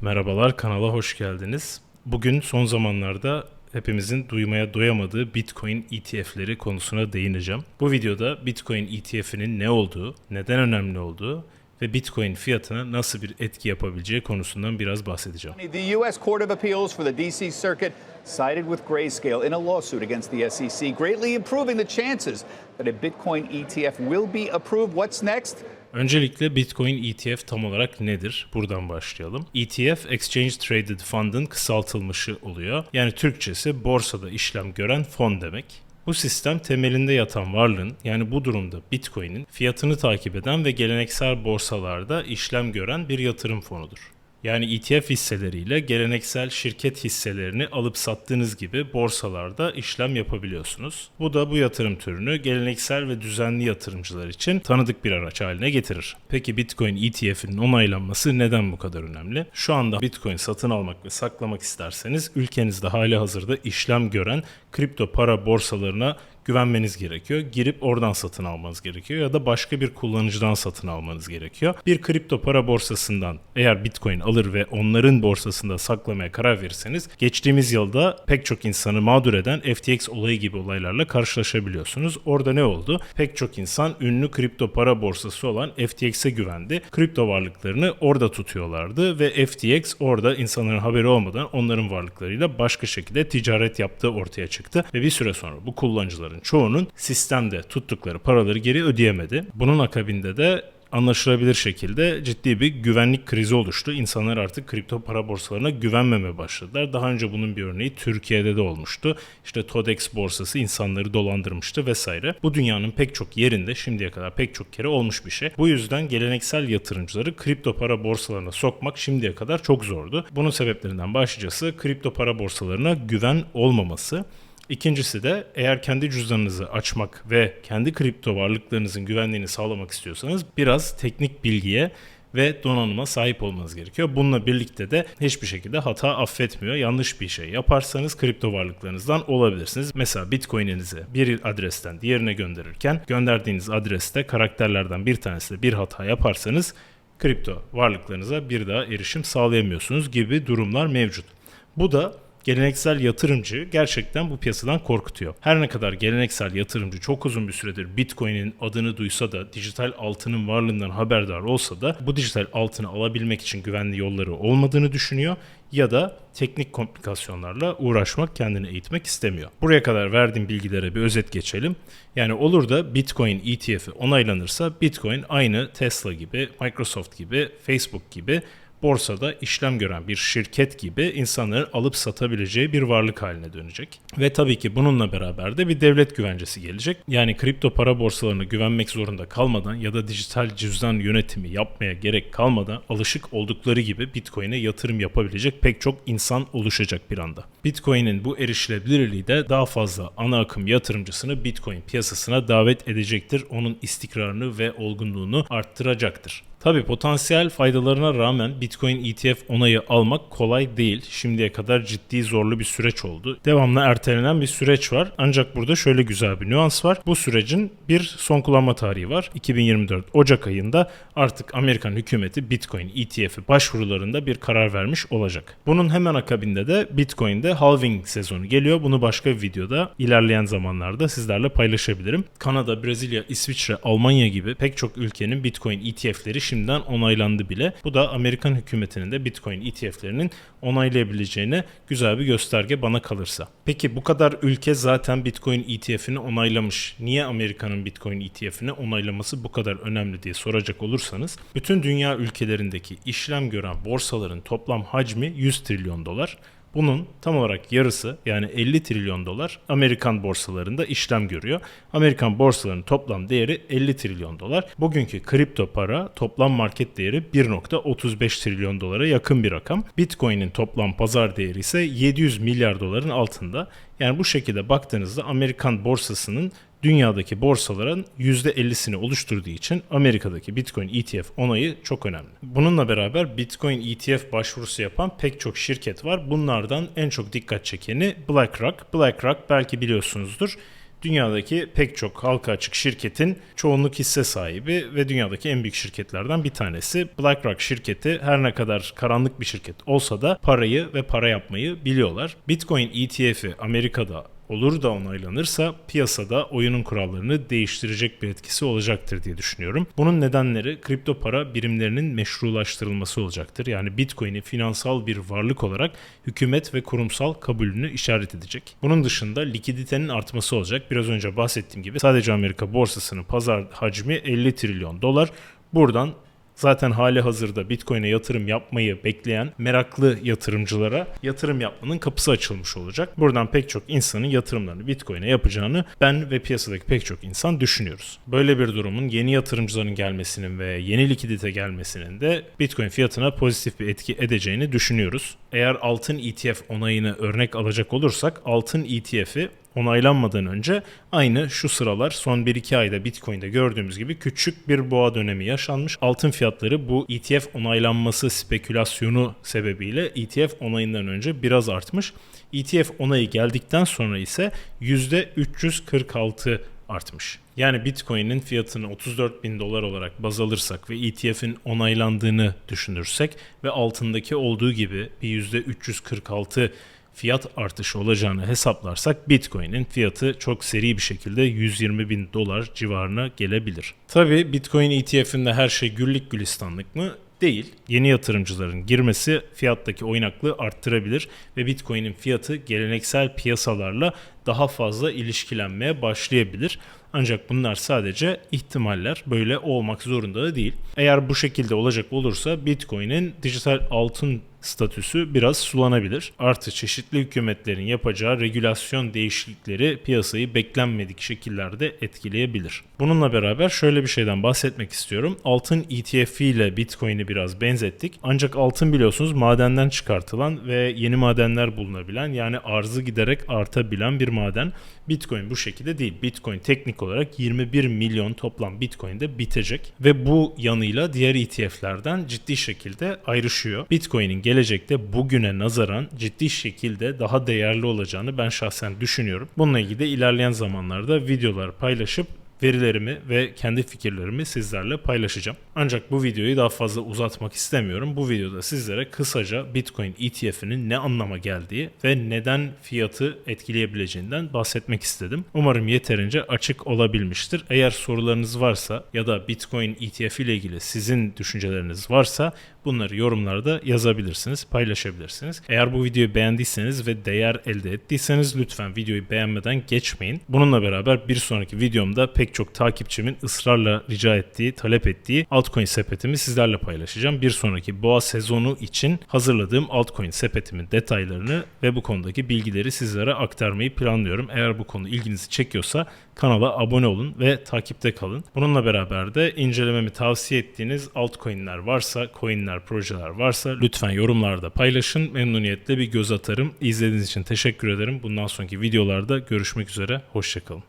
Merhabalar, kanala hoş geldiniz. Bugün son zamanlarda hepimizin duymaya doyamadığı Bitcoin ETF'leri konusuna değineceğim. Bu videoda Bitcoin ETF'inin ne olduğu, neden önemli olduğu ve Bitcoin fiyatına nasıl bir etki yapabileceği konusundan biraz bahsedeceğim. The U.S. Court of Appeals for the D.C. Circuit sided with Grayscale in a lawsuit against the SEC, greatly improving the chances that a Bitcoin ETF will be approved. What's next? Öncelikle Bitcoin ETF tam olarak nedir? Buradan başlayalım. ETF Exchange Traded Fund'ın kısaltılmışı oluyor. Yani Türkçesi borsada işlem gören fon demek. Bu sistem temelinde yatan varlığın yani bu durumda Bitcoin'in fiyatını takip eden ve geleneksel borsalarda işlem gören bir yatırım fonudur. Yani ETF hisseleriyle geleneksel şirket hisselerini alıp sattığınız gibi borsalarda işlem yapabiliyorsunuz. Bu da bu yatırım türünü geleneksel ve düzenli yatırımcılar için tanıdık bir araç haline getirir. Peki Bitcoin ETF'inin onaylanması neden bu kadar önemli? Şu anda Bitcoin satın almak ve saklamak isterseniz ülkenizde hali hazırda işlem gören kripto para borsalarına güvenmeniz gerekiyor. Girip oradan satın almanız gerekiyor ya da başka bir kullanıcıdan satın almanız gerekiyor. Bir kripto para borsasından eğer Bitcoin alır ve onların borsasında saklamaya karar verirseniz geçtiğimiz yılda pek çok insanı mağdur eden FTX olayı gibi olaylarla karşılaşabiliyorsunuz. Orada ne oldu? Pek çok insan ünlü kripto para borsası olan FTX'e güvendi. Kripto varlıklarını orada tutuyorlardı ve FTX orada insanların haberi olmadan onların varlıklarıyla başka şekilde ticaret yaptığı ortaya çıktı ve bir süre sonra bu kullanıcıların çoğunun sistemde tuttukları paraları geri ödeyemedi. Bunun akabinde de anlaşılabilir şekilde ciddi bir güvenlik krizi oluştu. İnsanlar artık kripto para borsalarına güvenmeme başladılar. Daha önce bunun bir örneği Türkiye'de de olmuştu. İşte Todex borsası insanları dolandırmıştı vesaire. Bu dünyanın pek çok yerinde şimdiye kadar pek çok kere olmuş bir şey. Bu yüzden geleneksel yatırımcıları kripto para borsalarına sokmak şimdiye kadar çok zordu. Bunun sebeplerinden başlıcası kripto para borsalarına güven olmaması. İkincisi de eğer kendi cüzdanınızı açmak ve kendi kripto varlıklarınızın güvenliğini sağlamak istiyorsanız biraz teknik bilgiye ve donanıma sahip olmanız gerekiyor. Bununla birlikte de hiçbir şekilde hata affetmiyor. Yanlış bir şey yaparsanız kripto varlıklarınızdan olabilirsiniz. Mesela Bitcoin'inizi bir adresten diğerine gönderirken gönderdiğiniz adreste karakterlerden bir tanesiyle bir hata yaparsanız kripto varlıklarınıza bir daha erişim sağlayamıyorsunuz gibi durumlar mevcut. Bu da geleneksel yatırımcı gerçekten bu piyasadan korkutuyor. Her ne kadar geleneksel yatırımcı çok uzun bir süredir Bitcoin'in adını duysa da dijital altının varlığından haberdar olsa da bu dijital altını alabilmek için güvenli yolları olmadığını düşünüyor ya da teknik komplikasyonlarla uğraşmak, kendini eğitmek istemiyor. Buraya kadar verdiğim bilgilere bir özet geçelim. Yani olur da Bitcoin ETF'i onaylanırsa Bitcoin aynı Tesla gibi, Microsoft gibi, Facebook gibi borsada işlem gören bir şirket gibi insanların alıp satabileceği bir varlık haline dönecek. Ve tabii ki bununla beraber de bir devlet güvencesi gelecek. Yani kripto para borsalarına güvenmek zorunda kalmadan ya da dijital cüzdan yönetimi yapmaya gerek kalmadan alışık oldukları gibi Bitcoin'e yatırım yapabilecek pek çok insan oluşacak bir anda. Bitcoin'in bu erişilebilirliği de daha fazla ana akım yatırımcısını Bitcoin piyasasına davet edecektir. Onun istikrarını ve olgunluğunu arttıracaktır. Tabi potansiyel faydalarına rağmen Bitcoin ETF onayı almak kolay değil. Şimdiye kadar ciddi zorlu bir süreç oldu. Devamlı ertelenen bir süreç var. Ancak burada şöyle güzel bir nüans var. Bu sürecin bir son kullanma tarihi var. 2024 Ocak ayında artık Amerikan hükümeti Bitcoin ETF'i başvurularında bir karar vermiş olacak. Bunun hemen akabinde de Bitcoin'de halving sezonu geliyor. Bunu başka bir videoda ilerleyen zamanlarda sizlerle paylaşabilirim. Kanada, Brezilya, İsviçre, Almanya gibi pek çok ülkenin Bitcoin ETF'leri şimdiden onaylandı bile. Bu da Amerikan hükümetinin de Bitcoin ETF'lerinin onaylayabileceğine güzel bir gösterge bana kalırsa. Peki bu kadar ülke zaten Bitcoin ETF'ini onaylamış. Niye Amerika'nın Bitcoin ETF'ini onaylaması bu kadar önemli diye soracak olursanız bütün dünya ülkelerindeki işlem gören borsaların toplam hacmi 100 trilyon dolar. Bunun tam olarak yarısı yani 50 trilyon dolar Amerikan borsalarında işlem görüyor. Amerikan borsalarının toplam değeri 50 trilyon dolar. Bugünkü kripto para toplam market değeri 1.35 trilyon dolara yakın bir rakam. Bitcoin'in toplam pazar değeri ise 700 milyar doların altında. Yani bu şekilde baktığınızda Amerikan borsasının dünyadaki borsaların %50'sini oluşturduğu için Amerika'daki Bitcoin ETF onayı çok önemli. Bununla beraber Bitcoin ETF başvurusu yapan pek çok şirket var. Bunlardan en çok dikkat çekeni BlackRock. BlackRock belki biliyorsunuzdur Dünyadaki pek çok halka açık şirketin çoğunluk hisse sahibi ve dünyadaki en büyük şirketlerden bir tanesi. BlackRock şirketi her ne kadar karanlık bir şirket olsa da parayı ve para yapmayı biliyorlar. Bitcoin ETF'i Amerika'da olur da onaylanırsa piyasada oyunun kurallarını değiştirecek bir etkisi olacaktır diye düşünüyorum. Bunun nedenleri kripto para birimlerinin meşrulaştırılması olacaktır. Yani Bitcoin'i finansal bir varlık olarak hükümet ve kurumsal kabulünü işaret edecek. Bunun dışında likiditenin artması olacak. Biraz önce bahsettiğim gibi sadece Amerika borsasının pazar hacmi 50 trilyon dolar. Buradan zaten hali hazırda Bitcoin'e yatırım yapmayı bekleyen meraklı yatırımcılara yatırım yapmanın kapısı açılmış olacak. Buradan pek çok insanın yatırımlarını Bitcoin'e yapacağını ben ve piyasadaki pek çok insan düşünüyoruz. Böyle bir durumun yeni yatırımcıların gelmesinin ve yeni likidite gelmesinin de Bitcoin fiyatına pozitif bir etki edeceğini düşünüyoruz. Eğer altın ETF onayını örnek alacak olursak altın ETF'i onaylanmadan önce aynı şu sıralar son 1-2 ayda Bitcoin'de gördüğümüz gibi küçük bir boğa dönemi yaşanmış. Altın fiyatları bu ETF onaylanması spekülasyonu sebebiyle ETF onayından önce biraz artmış. ETF onayı geldikten sonra ise %346 artmış. Yani Bitcoin'in fiyatını 34 bin dolar olarak baz alırsak ve ETF'in onaylandığını düşünürsek ve altındaki olduğu gibi bir %346 fiyat artışı olacağını hesaplarsak Bitcoin'in fiyatı çok seri bir şekilde 120 bin dolar civarına gelebilir. Tabi Bitcoin ETF'inde her şey güllük gülistanlık mı? Değil. Yeni yatırımcıların girmesi fiyattaki oynaklığı arttırabilir ve Bitcoin'in fiyatı geleneksel piyasalarla daha fazla ilişkilenmeye başlayabilir. Ancak bunlar sadece ihtimaller. Böyle olmak zorunda da değil. Eğer bu şekilde olacak olursa Bitcoin'in dijital altın statüsü biraz sulanabilir. Artı çeşitli hükümetlerin yapacağı regülasyon değişiklikleri piyasayı beklenmedik şekillerde etkileyebilir. Bununla beraber şöyle bir şeyden bahsetmek istiyorum. Altın ETF ile Bitcoin'i biraz benzettik. Ancak altın biliyorsunuz madenden çıkartılan ve yeni madenler bulunabilen yani arzı giderek artabilen bir maden. Bitcoin bu şekilde değil. Bitcoin teknik olarak 21 milyon toplam Bitcoin'de bitecek ve bu yanıyla diğer ETF'lerden ciddi şekilde ayrışıyor. Bitcoin'in gelecekte bugüne nazaran ciddi şekilde daha değerli olacağını ben şahsen düşünüyorum. Bununla ilgili de ilerleyen zamanlarda videolar paylaşıp verilerimi ve kendi fikirlerimi sizlerle paylaşacağım. Ancak bu videoyu daha fazla uzatmak istemiyorum. Bu videoda sizlere kısaca Bitcoin ETF'inin ne anlama geldiği ve neden fiyatı etkileyebileceğinden bahsetmek istedim. Umarım yeterince açık olabilmiştir. Eğer sorularınız varsa ya da Bitcoin ETF ile ilgili sizin düşünceleriniz varsa bunları yorumlarda yazabilirsiniz, paylaşabilirsiniz. Eğer bu videoyu beğendiyseniz ve değer elde ettiyseniz lütfen videoyu beğenmeden geçmeyin. Bununla beraber bir sonraki videomda pek çok takipçimin ısrarla rica ettiği, talep ettiği altcoin sepetimi sizlerle paylaşacağım. Bir sonraki boğa sezonu için hazırladığım altcoin sepetimin detaylarını ve bu konudaki bilgileri sizlere aktarmayı planlıyorum. Eğer bu konu ilginizi çekiyorsa kanala abone olun ve takipte kalın. Bununla beraber de incelememi tavsiye ettiğiniz altcoin'ler varsa, coin'ler, projeler varsa lütfen yorumlarda paylaşın. Memnuniyetle bir göz atarım. İzlediğiniz için teşekkür ederim. Bundan sonraki videolarda görüşmek üzere. Hoşçakalın.